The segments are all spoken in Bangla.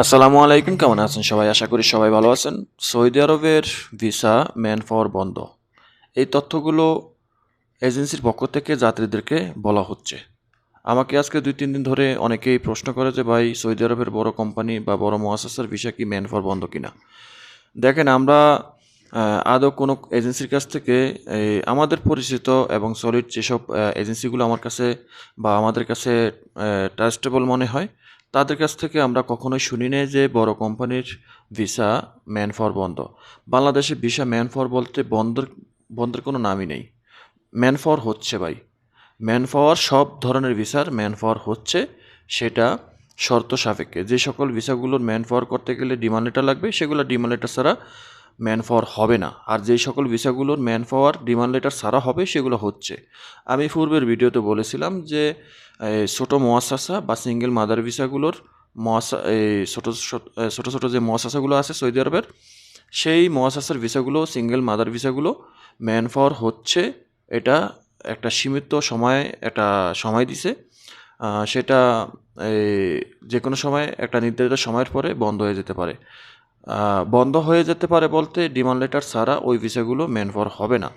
আসসালামু আলাইকুম, কেমন আছেন সবাই? আশা করি সবাই ভালো আছেন। সৌদি আরবের ভিসা ম্যান পাওয়ার বন্ধ। এই তথ্যগুলো এজেন্সির পক্ষ থেকে যাত্রীদেরকে বলা হচ্ছে। আমাকে আজকে দুই তিন দিন ধরে অনেকেই প্রশ্ন করে যে, ভাই, সৌদি আরবের বড় কোম্পানি বা বড় মহাসাসার ভিসা কি ম্যান পাওয়ার বন্ধ কিনা? দেখেন, আমরা আদৌ কোনো এজেন্সির কাছ থেকে আমাদের পরিচিত এবং সলিড যেসব এজেন্সিগুলো আমার কাছে বা আমাদের কাছে ট্রাস্টেবল মনে হয় তাদের কাছ থেকে আমরা কখনোই শুনি নাই যে বড় কোম্পানির ভিসা ম্যান ফর বন্ধ। বাংলাদেশে ভিসা ম্যান ফর বলতে বন্ধের বন্ধের কোনো নামই নেই। ম্যান ফর হচ্ছে ভাই। ম্যান ফর সব ধরনের ভিসার ম্যান ফর হচ্ছে সেটা শর্ত সাপেক্ষে। যে সকল ভিসাগুলোর ম্যান ফর করতে গেলে ডিমান্ড লেটার লাগবে, সেগুলো ডিমান্ড লেটার ছাড়া ম্যান পাওয়ার হবে না। আর যেই সকল ভিসাগুলোর ম্যান পাওয়ার ডিমান্ড লেটার ছাড়া হবে, সেগুলো হচ্ছে। আমি পূর্বের ভিডিওতে বলেছিলাম যে ছোটো মহাসাসা বা সিঙ্গেল মাদার ভিসাগুলোর এই ছোটো ছোটো ছোটো যে মহাসাসাগুলো আছে সৌদি আরবের, সেই মহাসাসার ভিসাগুলো সিঙ্গেল মাদার ভিসাগুলো ম্যান পাওয়ার হচ্ছে, এটা একটা সীমিত সময়, একটা সময় দিছে। সেটা যে কোনো সময় একটা নির্ধারিত সময়ের পরে বন্ধ হয়ে যেতে পারে। বন্ধ হয়ে যেতে পারে বলতে ডিমান্ড লেটার ছাড়া ওই ভিসাগুলো ম্যান পাওয়ার হবে না।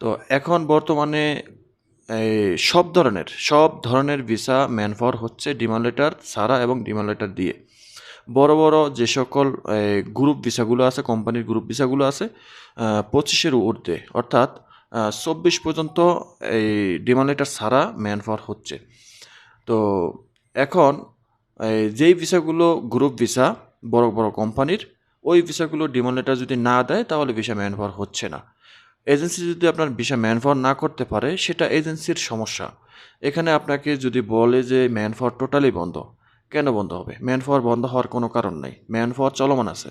তো এখন বর্তমানে সব ধরনের সব ধরনের ভিসা ম্যান পাওয়ার হচ্ছে ডিমান্ড লেটার ছাড়া এবং ডিমান্ড লেটার দিয়ে। বড় বড় যে সকল গ্রুপ ভিসাগুলো আছে কোম্পানির গ্রুপ ভিসাগুলো আছে পঁচিশের ঊর্ধ্বে, অর্থাৎ চব্বিশ পর্যন্ত এই ডিমান্ড লেটার ছাড়া ম্যান পাওয়ার হচ্ছে। তো এখন যেই ভিসাগুলো গ্রুপ ভিসা বড় বড় কোম্পানির, ওই ভিসাগুলো ডিমান্ড লেটার যদি না দেয়, তাহলে ভিসা ম্যান হচ্ছে না। এজেন্সি যদি আপনার ভিসা ম্যান না করতে পারে, সেটা এজেন্সির সমস্যা। এখানে আপনাকে যদি বলে যে ম্যান পাওয়ার টোটালি বন্ধ, কেন বন্ধ হবে? ম্যান পাওয়ার বন্ধ হওয়ার কোনো কারণ নেই। ম্যান পাওয়ার চলমান আছে।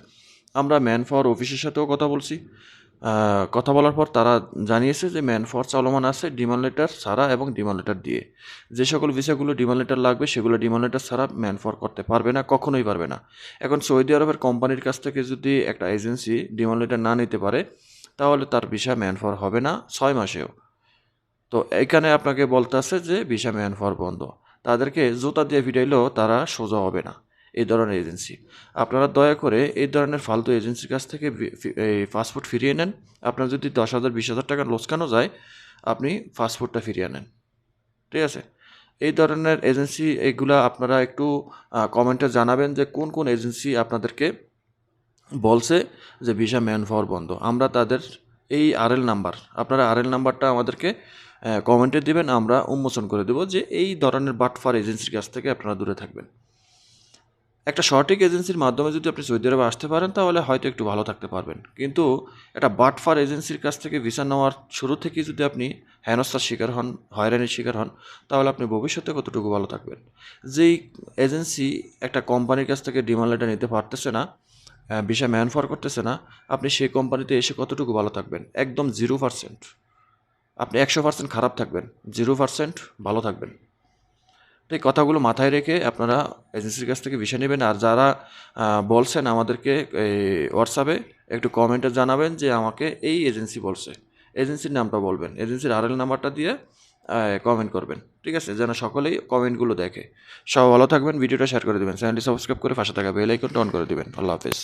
আমরা ম্যান পাওয়ার অফিসের সাথেও কথা বলছি। কথা বলার পর তারা জানিয়েছে যে ম্যান ফর চলমান আছে ডিমান্ড লেটার ছাড়া এবং ডিমান্ড লেটার দিয়ে। যে সকল ভিসাগুলো ডিমান্ড লেটার লাগবে, সেগুলো ডিমান্ড লেটার ছাড়া ম্যান ফর করতে পারবে না, কখনোই পারবে না। এখন সৌদি আরবের কোম্পানির কাছ থেকে যদি একটা এজেন্সি ডিমান্ড লেটার না নিতে পারে, তাহলে তার ভিসা ম্যান ফর হবে না ছয় মাসেও। তো এইখানে আপনাকে বলতে আছে যে ভিসা ম্যান ফর বন্ধ। তাদেরকে জুতা দিয়ে ফিরাইলেও তারা সোজা হবে না। এই ধরনের এজেন্সি আপনারা দয়া করে এই ধরনের ফালতু এজেন্সির কাছ থেকে এই পাসপোর্ট ফিরিয়ে নেন। আপনার যদি দশ হাজার, বিশ হাজার টাকা লোসকানো যায়, আপনি পাসপোর্টটা ফিরিয়ে নেন। ঠিক আছে? এই ধরনের এজেন্সি এগুলা আপনারা একটু কমেন্টে জানাবেন যে কোন কোন এজেন্সি আপনাদেরকে বলছে যে ভিসা ম্যান পাওয়ার বন্ধ। আমরা তাদের এই আরএল নাম্বার আপনারা আরএল নাম্বারটা আমাদেরকে কমেন্টে দিবেন। আমরা উন্মোচন করে দেবো যে এই ধরনের বাটফার এজেন্সির কাছ থেকে আপনারা দূরে থাকবেন। একটা সঠিক এজেন্সির মাধ্যমে যদি আপনি সৌদি আরবে আসতে পারেন, তাহলে হয়তো একটু ভালো থাকতে পারবেন। কিন্তু একটা বাটফার এজেন্সির কাছ থেকে ভিসা নেওয়ার শুরু থেকেই যদি আপনি হেনস্থার শিকার হন, হয়রানির শিকার হন, তাহলে আপনি ভবিষ্যতে কতটুকু ভালো থাকবেন? যেই এজেন্সি একটা কোম্পানির কাছ থেকে ডিমান্ড লেটার নিতে পারতেছে না ভিসা ম্যান ফর করতেছে না, আপনি সেই কোম্পানিতে এসে কতটুকু ভালো থাকবেন? একদম জিরো পার্সেন্ট আপনি একশো পার্সেন্ট খারাপ থাকবেন জিরো পার্সেন্ট ভালো থাকবেন। তো এই কথাগুলো মাথায় রেখে আপনারা এজেন্সির কাছ থেকে ভিসা নেবেন। আর যারা বলছেন আমাদেরকে এই হোয়াটসঅ্যাপে একটু কমেন্টে জানাবেন যে আমাকে এই এজেন্সি বলছে। এজেন্সির নামটা বলবেন। এজেন্সির আরএল নাম্বারটা দিয়ে কমেন্ট করবেন। ঠিক আছে? যেন সকলেই কমেন্টগুলো দেখে। সব ভালো থাকবেন। ভিডিওটা শেয়ার করে দেবেন। চ্যানেলটি সাবস্ক্রাইব করে পাশে থাকা বেল আইকনটা অন করে দেবেন। আল্লাহ হাফেজ।